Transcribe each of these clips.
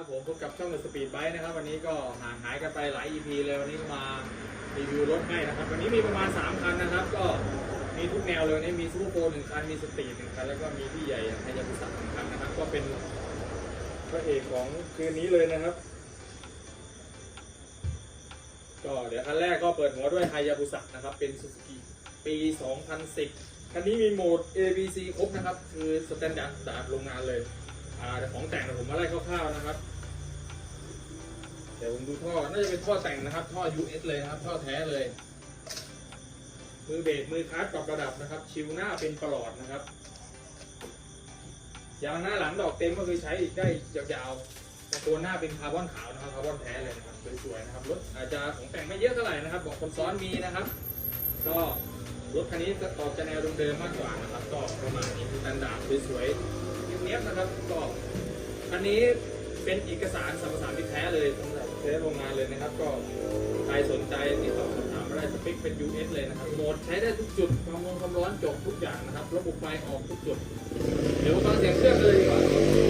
ครับผมพบกับช่องสปีดไบค์นะครับ วันนี้ก็ห่างหายกันไปหลาย EP เลยวันนี้มารีวิวรถให้นะครับ วันนี้มีประมาณ 3 คันนะครับ ก็มีทุกแนวเลยนนี้มีซูเปอร์โปรหนึ่งคันมีสตรีทหนึ่งคันแล้วก็มีพี่ใหญ่ไฮยาบุสะหนึ่งคันนะครับ ก็เป็นพระเอกของคืนนี้เลยนะครับ ก็เดี๋ยวคันแรกก็เปิดหัวด้วยไฮยาบุสะนะครับ เป็นซูซูกิปี 2010 คันนี้มีโหมด A B C ครบนะครับ คือสแตนดาร์ดดาร์ดโรงงานเลยแต่ของแต่งนะผมมาไล่คร่าวๆนะครับ เดี๋ยวผมดูท่อ น่าจะเป็นท่อแต่งนะครับ ท่อ US เลยครับ ท่อแท้เลย มือเบรกมือคลัตช์ปรับระดับนะครับ ชิวหน้าเป็นปลอดนะครับ ยางหน้าหลังดอกเต็มก็คือใช้ได้ยาวๆแต่ตัวหน้าเป็นคาร์บอนขาวนะครับคาร์บอนแท้เลยนะครับสวยๆนะครับรถอาจจะของแต่งไม่เยอะเท่าไหร่นะครับ บอกคนซ้อนมีนะครับ ก็รถคันนี้จะตอบจะแนวเดิมๆมากกว่านะครับ ก็ประมาณนี้สแตนดาร์ดสวยๆเนี้ยนะครับก็อันนี้เป็นเอกสารสัมปทานที่แท้เลย ใช้โรงงานเลยนะครับ ก็ใครสนใจติดต่อสอบถามมาได้สเปคเป็น US เลยนะครับโหมดใช้ได้ทุกจุดความร้อนความร้อนจบทุกอย่างนะครับ ระบบไฟออกทุกจุด เดี๋ยวฟังเสียงเครื่องกันเลยดีกว่า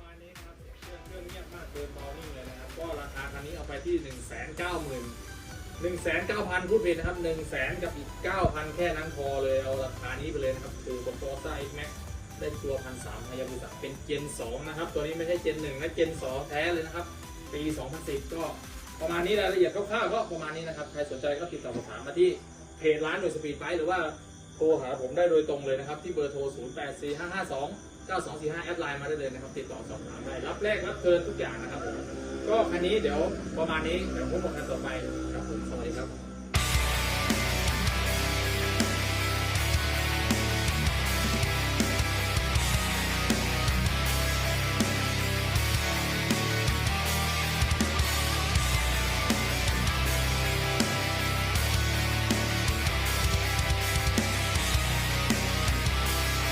มาณนี้ครับเครื่องเงียบมากเดินเบานิ่งเลยนะครับก็ราคาคันนี้เอาไปที่1 9 0 0 0 0 1 9 0 0 0พูดผิดนะครับ1 0 0 0 0 0กับอีก9,000แค่นั้นพอเลยเอาราคานี้ไปเลยนะครับ คือบนโตต้า X Max ได้ตัวพันสามฮยาบุสะเป็นเจน2นะครับ ตัวนี้ไม่ใช่เจน1นะเจน2แท้เลยนะครับ ปี2010ก็ ประมาณนี้รายละเอียดคร่าวๆก็ประมาณนี้นะครับ ใครสนใจก็ติดต่อสอบถามมาที่เพจร้านโดยสปีดไบหรือว่าโทรหาผมได้โดยตรงเลยนะครับ ที่เบอร์โทร 0 8 4 5 5 2 9 2 4 5 แอดไลน์มาได้เลยนะครับ ติดต่อสอบถามได้รับแรกรับเกินทุกอย่างนะครับผมก็คันนี้เดี๋ยวประมาณนี้เดี๋ยวพบกันต่อไปครับผมสวัสดีครับ